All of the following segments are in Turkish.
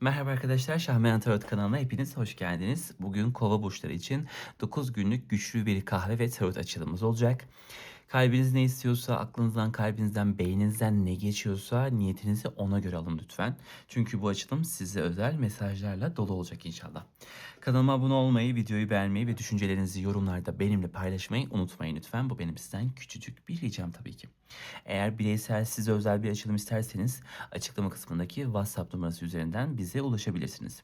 Merhaba arkadaşlar, Şahmeyan Tarot kanalına hepiniz hoş geldiniz. Bugün kova burçları için 9 günlük güçlü bir kahve ve tarot açılımımız olacak. Kalbiniz ne istiyorsa, aklınızdan, kalbinizden, beyninizden ne geçiyorsa niyetinizi ona göre alın lütfen. Çünkü bu açılım size özel mesajlarla dolu olacak inşallah. Kanalıma abone olmayı, videoyu beğenmeyi ve düşüncelerinizi yorumlarda benimle paylaşmayı unutmayın lütfen. Bu benim sizden küçücük bir ricam tabii ki. Eğer bireysel size özel bir açılım isterseniz açıklama kısmındaki WhatsApp numarası üzerinden bize ulaşabilirsiniz.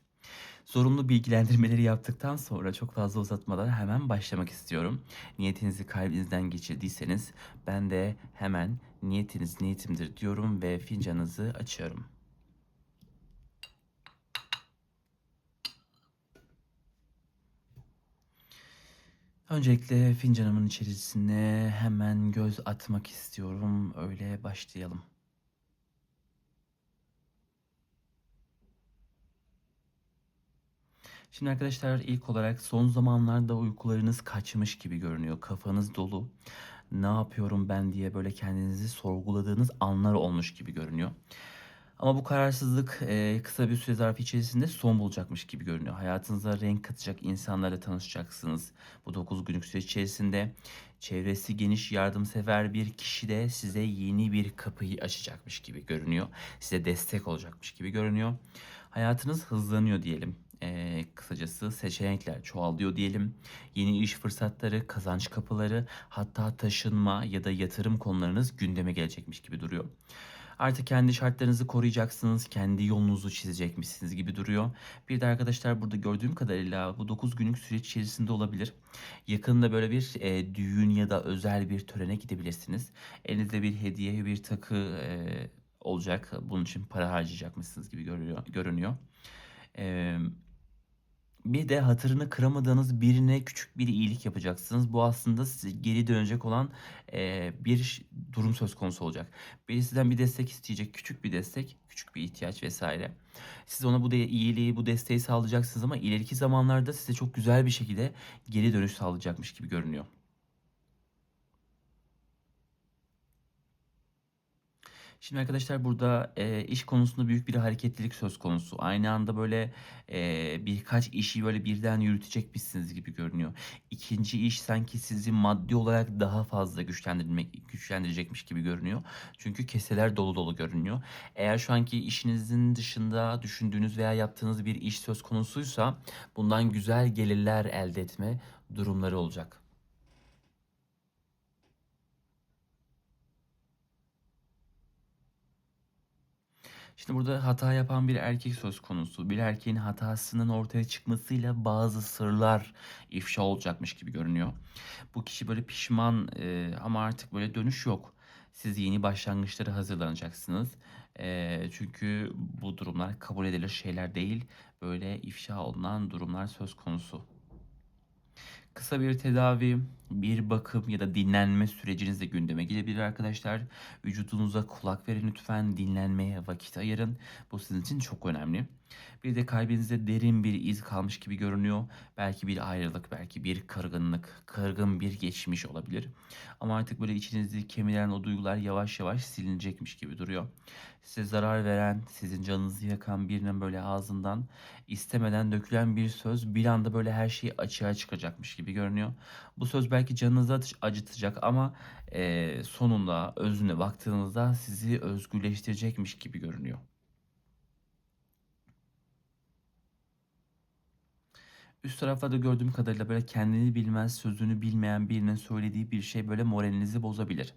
Zorunlu bilgilendirmeleri yaptıktan sonra çok fazla uzatmadan hemen başlamak istiyorum. Niyetinizi kalbinizden geçirdiyseniz ben de hemen niyetiniz niyetimdir diyorum ve fincanınızı açıyorum. Öncelikle fincanımın içerisine hemen göz atmak istiyorum. Öyle başlayalım. Şimdi arkadaşlar ilk olarak son zamanlarda uykularınız kaçmış gibi görünüyor. Kafanız dolu. Ne yapıyorum ben diye böyle kendinizi sorguladığınız anlar olmuş gibi görünüyor. Ama bu kararsızlık e, kısa bir süre zarfı içerisinde son bulacakmış gibi görünüyor. Hayatınıza renk katacak insanlarla tanışacaksınız. Bu 9 günlük süreç içerisinde çevresi geniş yardımsever bir kişi de size yeni bir kapıyı açacakmış gibi görünüyor. Size destek olacakmış gibi görünüyor. Hayatınız hızlanıyor diyelim. Ee, kısacası seçenekler çoğalıyor diyelim. Yeni iş fırsatları, kazanç kapıları, hatta taşınma ya da yatırım konularınız gündeme gelecekmiş gibi duruyor. Artık kendi şartlarınızı koruyacaksınız, kendi yolunuzu çizecekmişsiniz gibi duruyor. Bir de arkadaşlar burada gördüğüm kadarıyla bu 9 günlük süreç içerisinde olabilir. Yakında böyle bir e, düğün ya da özel bir törene gidebilirsiniz. Elinizde bir hediye, bir takı e, olacak. Bunun için para harcayacakmışsınız gibi görünüyor. görünüyor. E, bir de hatırını kıramadığınız birine küçük bir iyilik yapacaksınız. Bu aslında size geri dönecek olan e, bir durum söz konusu olacak. Biri bir destek isteyecek, küçük bir destek, küçük bir ihtiyaç vesaire. Siz ona bu de iyiliği, bu desteği sağlayacaksınız ama ileriki zamanlarda size çok güzel bir şekilde geri dönüş sağlayacakmış gibi görünüyor. Şimdi arkadaşlar burada e, iş konusunda büyük bir hareketlilik söz konusu. Aynı anda böyle e, birkaç işi böyle birden yürütecekmişsiniz gibi görünüyor. İkinci iş sanki sizi maddi olarak daha fazla güçlendirmek güçlendirecekmiş gibi görünüyor. Çünkü keseler dolu dolu görünüyor. Eğer şu anki işinizin dışında düşündüğünüz veya yaptığınız bir iş söz konusuysa bundan güzel gelirler elde etme durumları olacak. Şimdi burada hata yapan bir erkek söz konusu. Bir erkeğin hatasının ortaya çıkmasıyla bazı sırlar ifşa olacakmış gibi görünüyor. Bu kişi böyle pişman e, ama artık böyle dönüş yok. Siz yeni başlangıçlara hazırlanacaksınız. E, çünkü bu durumlar kabul edilir şeyler değil. Böyle ifşa olunan durumlar söz konusu. Kısa bir tedavi, bir bakım ya da dinlenme süreciniz de gündeme gelebilir arkadaşlar. Vücudunuza kulak verin lütfen, dinlenmeye vakit ayırın. Bu sizin için çok önemli. Bir de kalbinizde derin bir iz kalmış gibi görünüyor. Belki bir ayrılık, belki bir kırgınlık, kırgın bir geçmiş olabilir. Ama artık böyle içinizde kemiren o duygular yavaş yavaş silinecekmiş gibi duruyor. Size zarar veren, sizin canınızı yakan birinin böyle ağzından istemeden dökülen bir söz bir anda böyle her şeyi açığa çıkacakmış gibi görünüyor. Bu söz belki canınızı acıtacak ama e, sonunda özüne baktığınızda sizi özgürleştirecekmiş gibi görünüyor. Üst taraflarda gördüğüm kadarıyla böyle kendini bilmez, sözünü bilmeyen birinin söylediği bir şey böyle moralinizi bozabilir.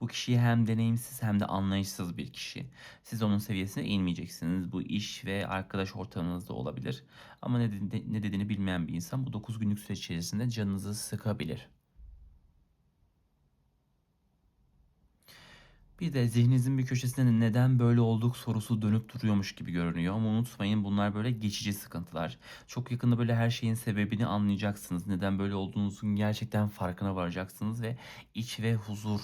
Bu kişi hem deneyimsiz hem de anlayışsız bir kişi. Siz onun seviyesine inmeyeceksiniz. Bu iş ve arkadaş ortamınızda olabilir. Ama ne, ne dediğini bilmeyen bir insan bu 9 günlük süreç içerisinde canınızı sıkabilir. Bir de zihninizin bir köşesinde neden böyle olduk sorusu dönüp duruyormuş gibi görünüyor. Ama unutmayın bunlar böyle geçici sıkıntılar. Çok yakında böyle her şeyin sebebini anlayacaksınız. Neden böyle olduğunuzun gerçekten farkına varacaksınız ve iç ve huzur,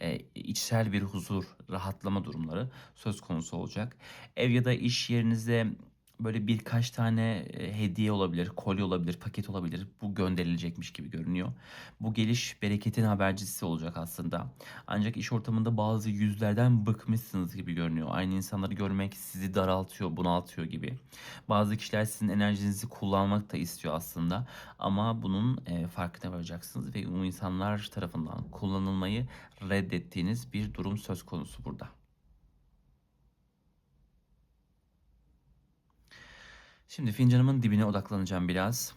e, içsel bir huzur, rahatlama durumları söz konusu olacak. Ev ya da iş yerinizde böyle birkaç tane e, hediye olabilir, kolye olabilir, paket olabilir. Bu gönderilecekmiş gibi görünüyor. Bu geliş bereketin habercisi olacak aslında. Ancak iş ortamında bazı yüzlerden bıkmışsınız gibi görünüyor. Aynı insanları görmek sizi daraltıyor, bunaltıyor gibi. Bazı kişiler sizin enerjinizi kullanmak da istiyor aslında. Ama bunun e, farkına varacaksınız ve o insanlar tarafından kullanılmayı reddettiğiniz bir durum söz konusu burada. Şimdi fincanımın dibine odaklanacağım biraz.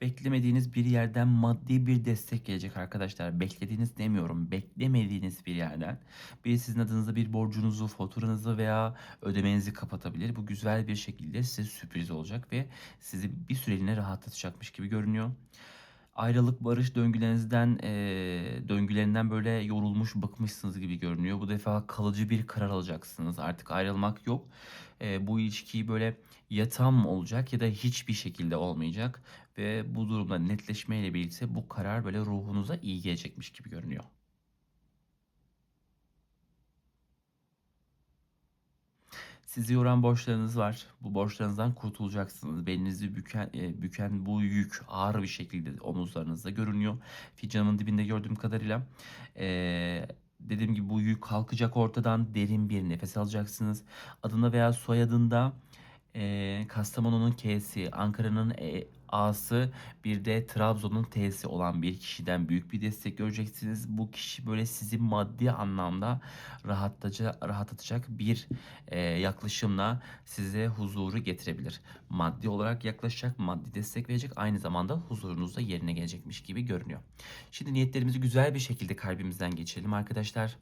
Beklemediğiniz bir yerden maddi bir destek gelecek arkadaşlar. Beklediğiniz demiyorum. Beklemediğiniz bir yerden. Biri sizin adınıza bir borcunuzu, faturanızı veya ödemenizi kapatabilir. Bu güzel bir şekilde size sürpriz olacak ve sizi bir süreliğine rahatlatacakmış gibi görünüyor ayrılık barış döngülerinizden e, döngülerinden böyle yorulmuş bıkmışsınız gibi görünüyor. Bu defa kalıcı bir karar alacaksınız. Artık ayrılmak yok. E, bu ilişkiyi böyle ya tam olacak ya da hiçbir şekilde olmayacak ve bu durumda netleşmeyle birlikte bu karar böyle ruhunuza iyi gelecekmiş gibi görünüyor. Sizi yoran borçlarınız var. Bu borçlarınızdan kurtulacaksınız. Belinizi büken, e, büken bu yük ağır bir şekilde omuzlarınızda görünüyor. Fincanımın dibinde gördüğüm kadarıyla. E, dediğim gibi bu yük kalkacak ortadan derin bir nefes alacaksınız. Adına veya soyadında e, Kastamonu'nun K'si, Ankara'nın e, A'sı bir de Trabzon'un T'si olan bir kişiden büyük bir destek göreceksiniz. Bu kişi böyle sizi maddi anlamda rahatlatacak, rahatlatacak bir e, yaklaşımla size huzuru getirebilir. Maddi olarak yaklaşacak, maddi destek verecek, aynı zamanda huzurunuz da yerine gelecekmiş gibi görünüyor. Şimdi niyetlerimizi güzel bir şekilde kalbimizden geçirelim arkadaşlar.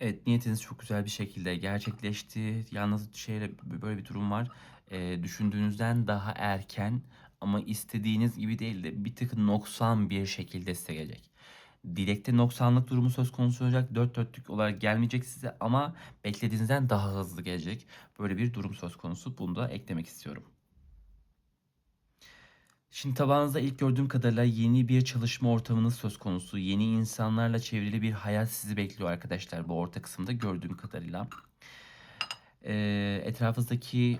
Evet, niyetiniz çok güzel bir şekilde gerçekleşti. Yalnız şeyle böyle bir durum var. Ee, düşündüğünüzden daha erken ama istediğiniz gibi değil de bir tık noksan bir şekilde size gelecek. Dilekte noksanlık durumu söz konusu olacak. Dört dörtlük olarak gelmeyecek size ama beklediğinizden daha hızlı gelecek. Böyle bir durum söz konusu. Bunu da eklemek istiyorum. Şimdi tabağınızda ilk gördüğüm kadarıyla yeni bir çalışma ortamınız söz konusu. Yeni insanlarla çevrili bir hayat sizi bekliyor arkadaşlar bu orta kısımda gördüğüm kadarıyla. Ee, etrafınızdaki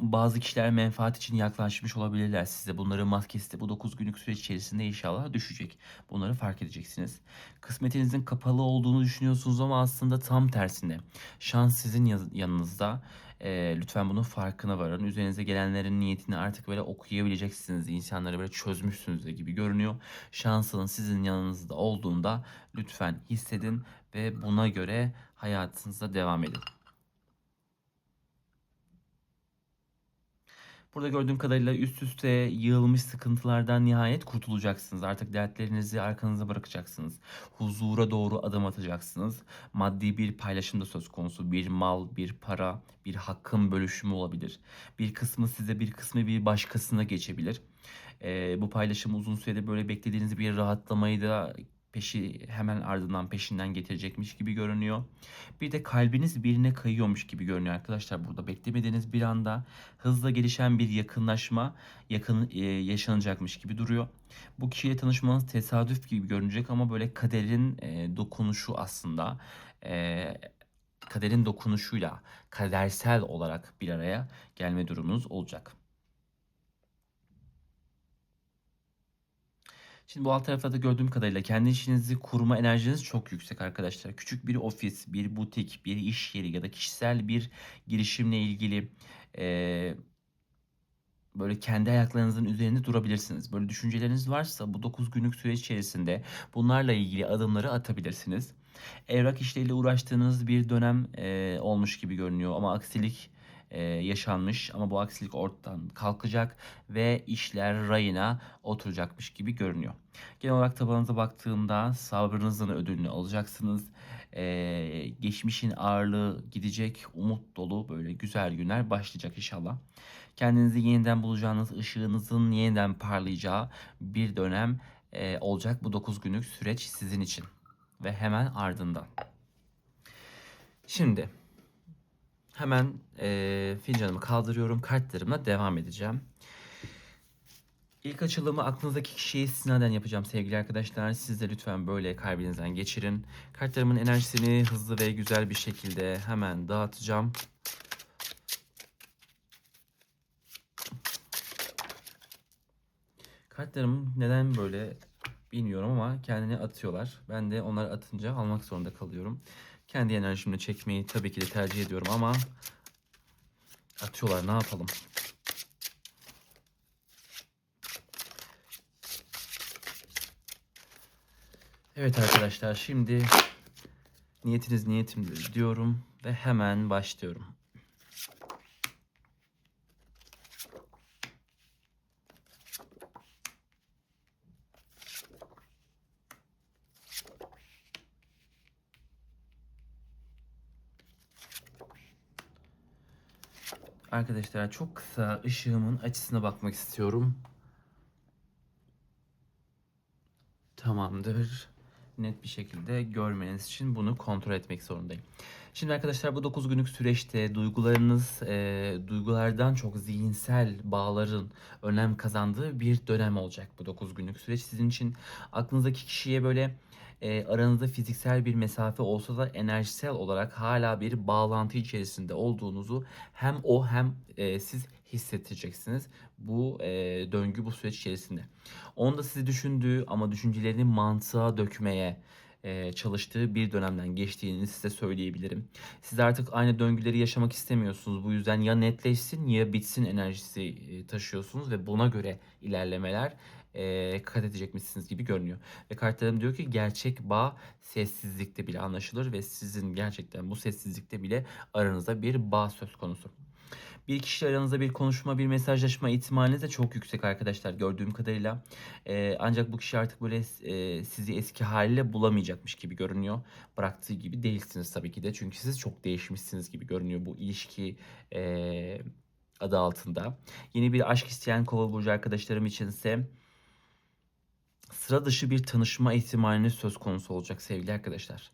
bazı kişiler menfaat için yaklaşmış olabilirler size. Bunların maskesi de bu 9 günlük süreç içerisinde inşallah düşecek. Bunları fark edeceksiniz. Kısmetinizin kapalı olduğunu düşünüyorsunuz ama aslında tam tersine. Şans sizin yanınızda. E, lütfen bunun farkına varın. Üzerinize gelenlerin niyetini artık böyle okuyabileceksiniz. İnsanları böyle çözmüşsünüz de gibi görünüyor. Şansın sizin yanınızda olduğunda lütfen hissedin ve buna göre hayatınıza devam edin. Burada gördüğüm kadarıyla üst üste yığılmış sıkıntılardan nihayet kurtulacaksınız. Artık dertlerinizi arkanıza bırakacaksınız. Huzura doğru adım atacaksınız. Maddi bir paylaşım da söz konusu. Bir mal, bir para, bir hakkın bölüşümü olabilir. Bir kısmı size, bir kısmı bir başkasına geçebilir. Ee, bu paylaşım uzun sürede böyle beklediğiniz bir rahatlamayı da peşi hemen ardından peşinden getirecekmiş gibi görünüyor. Bir de kalbiniz birine kayıyormuş gibi görünüyor arkadaşlar burada. Beklemediğiniz bir anda hızla gelişen bir yakınlaşma yakın e, yaşanacakmış gibi duruyor. Bu kişiyle tanışmanız tesadüf gibi görünecek ama böyle kaderin e, dokunuşu aslında. E, kaderin dokunuşuyla kadersel olarak bir araya gelme durumunuz olacak. Şimdi bu alt tarafta gördüğüm kadarıyla kendi işinizi kurma enerjiniz çok yüksek arkadaşlar. Küçük bir ofis, bir butik, bir iş yeri ya da kişisel bir girişimle ilgili e, böyle kendi ayaklarınızın üzerinde durabilirsiniz. Böyle düşünceleriniz varsa bu 9 günlük süreç içerisinde bunlarla ilgili adımları atabilirsiniz. Evrak işleriyle uğraştığınız bir dönem e, olmuş gibi görünüyor ama aksilik e, yaşanmış ama bu aksilik ortadan kalkacak ve işler rayına oturacakmış gibi görünüyor. Genel olarak tabanınıza baktığımda sabrınızın ödülünü alacaksınız. Ee, geçmişin ağırlığı gidecek, umut dolu böyle güzel günler başlayacak inşallah. Kendinizi yeniden bulacağınız, ışığınızın yeniden parlayacağı bir dönem e, olacak bu 9 günlük süreç sizin için. Ve hemen ardından. Şimdi Hemen e, fincanımı kaldırıyorum. Kartlarımla devam edeceğim. İlk açılımı aklınızdaki kişiye istinaden yapacağım sevgili arkadaşlar. Siz de lütfen böyle kalbinizden geçirin. Kartlarımın enerjisini hızlı ve güzel bir şekilde hemen dağıtacağım. Kartlarım neden böyle bilmiyorum ama kendini atıyorlar. Ben de onları atınca almak zorunda kalıyorum. Kendi enerjimle çekmeyi tabii ki de tercih ediyorum ama atıyorlar ne yapalım. Evet arkadaşlar şimdi niyetiniz niyetimdir diyorum ve hemen başlıyorum. Arkadaşlar çok kısa ışığımın açısına bakmak istiyorum. Tamamdır. Net bir şekilde görmeniz için bunu kontrol etmek zorundayım. Şimdi arkadaşlar bu 9 günlük süreçte duygularınız, e, duygulardan çok zihinsel bağların önem kazandığı bir dönem olacak bu 9 günlük süreç. Sizin için aklınızdaki kişiye böyle e, aranızda fiziksel bir mesafe olsa da enerjisel olarak hala bir bağlantı içerisinde olduğunuzu hem o hem e, siz hissedeceksiniz bu e, döngü bu süreç içerisinde. Onun da sizi düşündüğü ama düşüncelerini mantığa dökmeye e, çalıştığı bir dönemden geçtiğini size söyleyebilirim. Siz artık aynı döngüleri yaşamak istemiyorsunuz. Bu yüzden ya netleşsin ya bitsin enerjisi e, taşıyorsunuz ve buna göre ilerlemeler e, kat edecekmişsiniz gibi görünüyor. Ve kartlarım diyor ki gerçek bağ sessizlikte bile anlaşılır ve sizin gerçekten bu sessizlikte bile aranızda bir bağ söz konusu. Bir kişi aranızda bir konuşma, bir mesajlaşma ihtimaliniz de çok yüksek arkadaşlar gördüğüm kadarıyla. Ee, ancak bu kişi artık böyle e, sizi eski haliyle bulamayacakmış gibi görünüyor. Bıraktığı gibi değilsiniz tabii ki de. Çünkü siz çok değişmişsiniz gibi görünüyor bu ilişki e, adı altında. Yeni bir aşk isteyen kova burcu arkadaşlarım içinse sıra dışı bir tanışma ihtimaliniz söz konusu olacak sevgili arkadaşlar.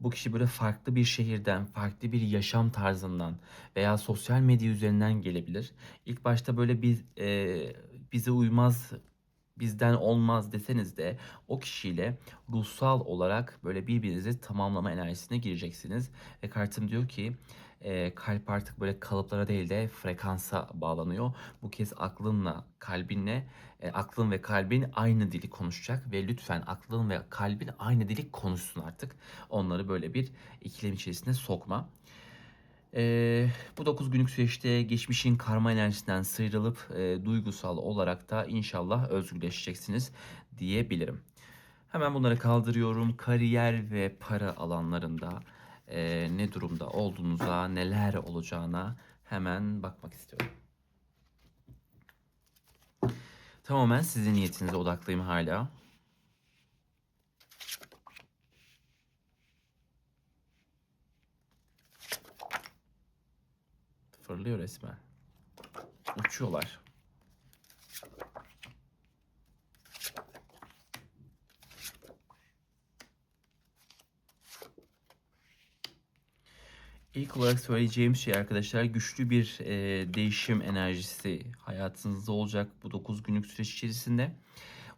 Bu kişi böyle farklı bir şehirden, farklı bir yaşam tarzından veya sosyal medya üzerinden gelebilir. İlk başta böyle bir e, bize uymaz, bizden olmaz deseniz de o kişiyle ruhsal olarak böyle birbirinizi tamamlama enerjisine gireceksiniz. Ve kartım diyor ki e, kalp artık böyle kalıplara değil de frekansa bağlanıyor. Bu kez aklınla, kalbinle, e, aklın ve kalbin aynı dili konuşacak ve lütfen aklın ve kalbin aynı dili konuşsun artık. Onları böyle bir ikilem içerisine sokma. Ee, bu 9 günlük süreçte geçmişin karma enerjisinden sıyrılıp e, duygusal olarak da inşallah özgürleşeceksiniz diyebilirim. Hemen bunları kaldırıyorum. Kariyer ve para alanlarında e, ne durumda olduğunuza, neler olacağına hemen bakmak istiyorum. Tamamen sizin niyetinize odaklıyım hala. Fırlıyor resmen. Uçuyorlar. İlk olarak söyleyeceğim şey arkadaşlar güçlü bir e, değişim enerjisi hayatınızda olacak bu 9 günlük süreç içerisinde.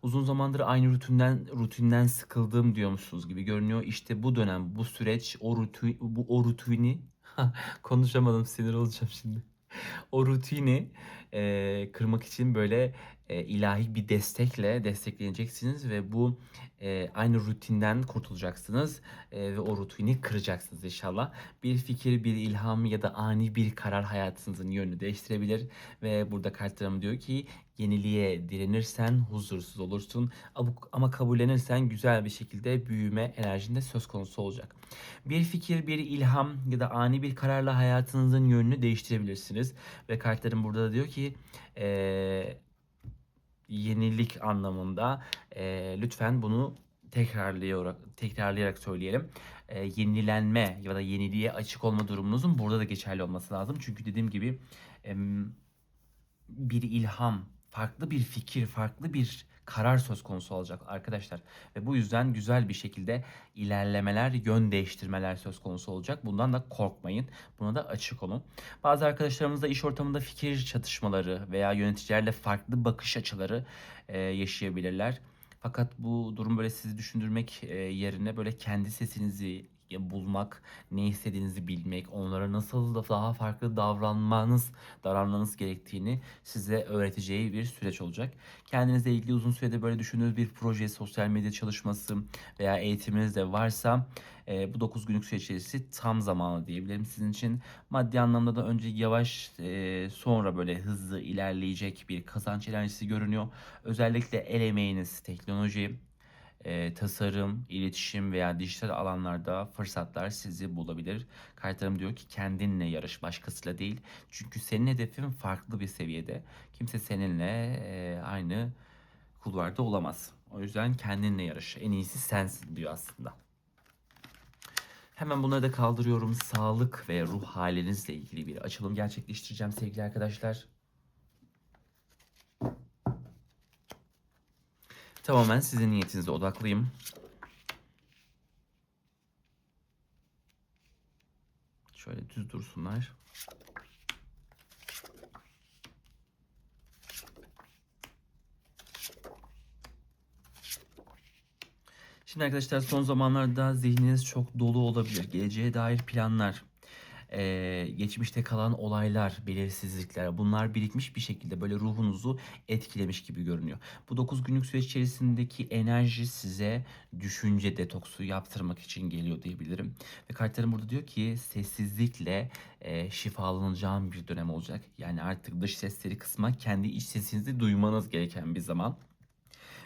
Uzun zamandır aynı rutinden rutinden sıkıldım diyormuşsunuz gibi görünüyor. İşte bu dönem, bu süreç, o rutin, bu o rutini konuşamadım sinir olacağım şimdi. o rutini e, kırmak için böyle e, ilahi bir destekle destekleneceksiniz ve bu e, aynı rutinden kurtulacaksınız e, ve o rutini kıracaksınız inşallah. Bir fikir, bir ilham ya da ani bir karar hayatınızın yönünü değiştirebilir ve burada kartlarım diyor ki yeniliğe direnirsen huzursuz olursun ama kabullenirsen güzel bir şekilde büyüme enerjinde söz konusu olacak. Bir fikir, bir ilham ya da ani bir kararla hayatınızın yönünü değiştirebilirsiniz ve kartlarım burada da diyor ki eee yenilik anlamında e, lütfen bunu tekrarlayarak tekrarlayarak söyleyelim. E, yenilenme ya da yeniliğe açık olma durumunuzun burada da geçerli olması lazım. Çünkü dediğim gibi e, bir ilham, farklı bir fikir, farklı bir karar söz konusu olacak arkadaşlar. Ve bu yüzden güzel bir şekilde ilerlemeler, yön değiştirmeler söz konusu olacak. Bundan da korkmayın. Buna da açık olun. Bazı arkadaşlarımızda iş ortamında fikir çatışmaları veya yöneticilerle farklı bakış açıları e, yaşayabilirler. Fakat bu durum böyle sizi düşündürmek e, yerine böyle kendi sesinizi bulmak, ne istediğinizi bilmek, onlara nasıl da daha farklı davranmanız, davranmanız gerektiğini size öğreteceği bir süreç olacak. Kendinizle ilgili uzun süredir böyle düşündüğünüz bir proje, sosyal medya çalışması veya eğitiminiz de varsa e, bu 9 günlük süreç içerisi tam zamanı diyebilirim sizin için. Maddi anlamda da önce yavaş e, sonra böyle hızlı ilerleyecek bir kazanç enerjisi görünüyor. Özellikle el emeğiniz, teknoloji, e, tasarım, iletişim veya dijital alanlarda fırsatlar sizi bulabilir. Kartlarım diyor ki kendinle yarış, başkasıyla değil. Çünkü senin hedefin farklı bir seviyede. Kimse seninle e, aynı kulvarda olamaz. O yüzden kendinle yarış. En iyisi sensin diyor aslında. Hemen bunları da kaldırıyorum. Sağlık ve ruh halinizle ilgili bir açılım gerçekleştireceğim sevgili arkadaşlar. Tamamen sizin niyetinize odaklıyım. Şöyle düz dursunlar. Şimdi arkadaşlar son zamanlarda zihniniz çok dolu olabilir. Geleceğe dair planlar, eee, geçmişte kalan olaylar, belirsizlikler bunlar birikmiş bir şekilde böyle ruhunuzu etkilemiş gibi görünüyor. Bu 9 günlük süreç içerisindeki enerji size düşünce detoksu yaptırmak için geliyor diyebilirim. Ve kartlarım burada diyor ki sessizlikle eee şifalanacağım bir dönem olacak. Yani artık dış sesleri kısmak, kendi iç sesinizi duymanız gereken bir zaman.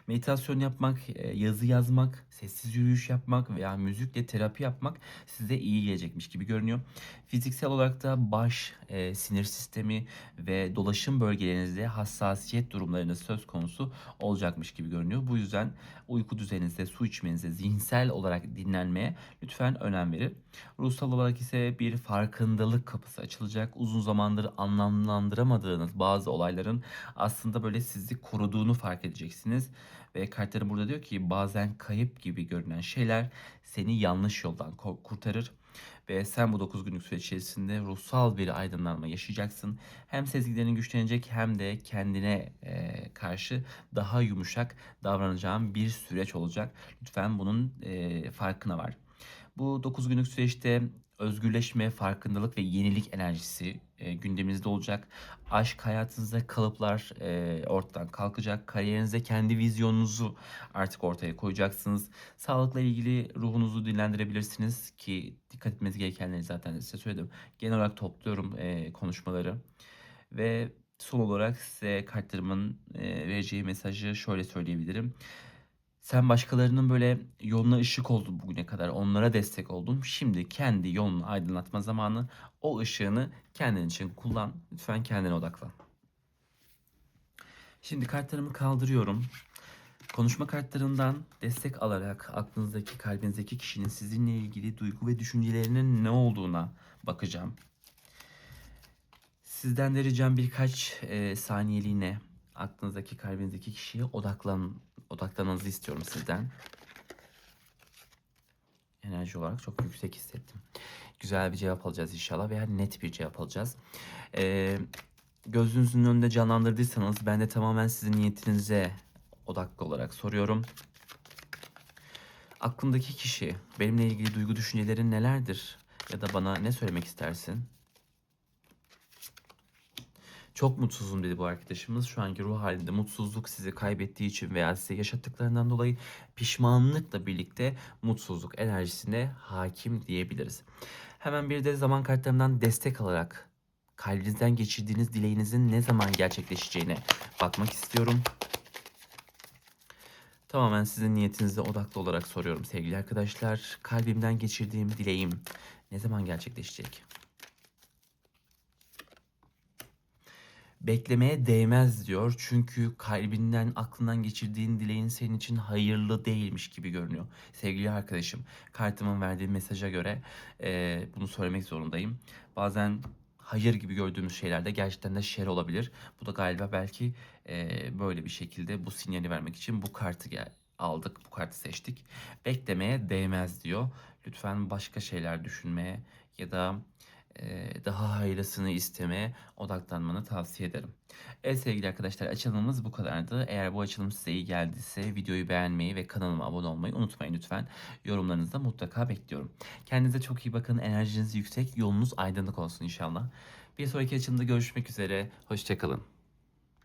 Meditasyon yapmak, e, yazı yazmak, sessiz yürüyüş yapmak veya müzikle terapi yapmak size iyi gelecekmiş gibi görünüyor. Fiziksel olarak da baş, e, sinir sistemi ve dolaşım bölgelerinizde hassasiyet durumlarınız söz konusu olacakmış gibi görünüyor. Bu yüzden uyku düzeninizde, su içmenize, zihinsel olarak dinlenmeye lütfen önem verin. Ruhsal olarak ise bir farkındalık kapısı açılacak. Uzun zamandır anlamlandıramadığınız bazı olayların aslında böyle sizi koruduğunu fark edeceksiniz. Ve kartlarım burada diyor ki bazen kayıp gibi görünen şeyler seni yanlış yoldan kurtarır. Ve sen bu 9 günlük süreç içerisinde ruhsal bir aydınlanma yaşayacaksın. Hem sezgilerin güçlenecek hem de kendine e, karşı daha yumuşak davranacağın bir süreç olacak. Lütfen bunun e, farkına var. Bu 9 günlük süreçte özgürleşme, farkındalık ve yenilik enerjisi e, gündeminizde olacak. Aşk hayatınızda kalıplar e, ortadan kalkacak. Kariyerinizde kendi vizyonunuzu artık ortaya koyacaksınız. Sağlıkla ilgili ruhunuzu dinlendirebilirsiniz ki dikkat etmeniz gerekenleri zaten size söyledim. Genel olarak topluyorum e, konuşmaları. Ve son olarak size kartlarımın e, vereceği mesajı şöyle söyleyebilirim. Sen başkalarının böyle yoluna ışık oldun bugüne kadar. Onlara destek oldun. Şimdi kendi yolunu aydınlatma zamanı. O ışığını kendin için kullan. Lütfen kendine odaklan. Şimdi kartlarımı kaldırıyorum. Konuşma kartlarından destek alarak aklınızdaki, kalbinizdeki kişinin sizinle ilgili duygu ve düşüncelerinin ne olduğuna bakacağım. Sizden de ricam birkaç e, saniyeliğine aklınızdaki, kalbinizdeki kişiye odaklan, odaklanmanızı istiyorum sizden. Enerji olarak çok yüksek hissettim. Güzel bir cevap alacağız inşallah veya net bir cevap alacağız. Ee, gözünüzün önünde canlandırdıysanız ben de tamamen sizin niyetinize odaklı olarak soruyorum. Aklındaki kişi benimle ilgili duygu düşüncelerin nelerdir? Ya da bana ne söylemek istersin? Çok mutsuzum dedi bu arkadaşımız. Şu anki ruh halinde mutsuzluk sizi kaybettiği için veya size yaşattıklarından dolayı pişmanlıkla birlikte mutsuzluk enerjisine hakim diyebiliriz. Hemen bir de zaman kartlarından destek alarak kalbinizden geçirdiğiniz dileğinizin ne zaman gerçekleşeceğine bakmak istiyorum. Tamamen sizin niyetinize odaklı olarak soruyorum sevgili arkadaşlar. Kalbimden geçirdiğim dileğim ne zaman gerçekleşecek? Beklemeye değmez diyor. Çünkü kalbinden, aklından geçirdiğin dileğin senin için hayırlı değilmiş gibi görünüyor. Sevgili arkadaşım, kartımın verdiği mesaja göre e, bunu söylemek zorundayım. Bazen hayır gibi gördüğümüz şeylerde gerçekten de şer olabilir. Bu da galiba belki e, böyle bir şekilde bu sinyali vermek için bu kartı gel aldık, bu kartı seçtik. Beklemeye değmez diyor. Lütfen başka şeyler düşünmeye ya da daha hayırlısını istemeye odaklanmanı tavsiye ederim. Evet sevgili arkadaşlar açılımımız bu kadardı. Eğer bu açılım size iyi geldiyse videoyu beğenmeyi ve kanalıma abone olmayı unutmayın lütfen. Yorumlarınızı da mutlaka bekliyorum. Kendinize çok iyi bakın. Enerjiniz yüksek. Yolunuz aydınlık olsun inşallah. Bir sonraki açılımda görüşmek üzere. Hoşçakalın.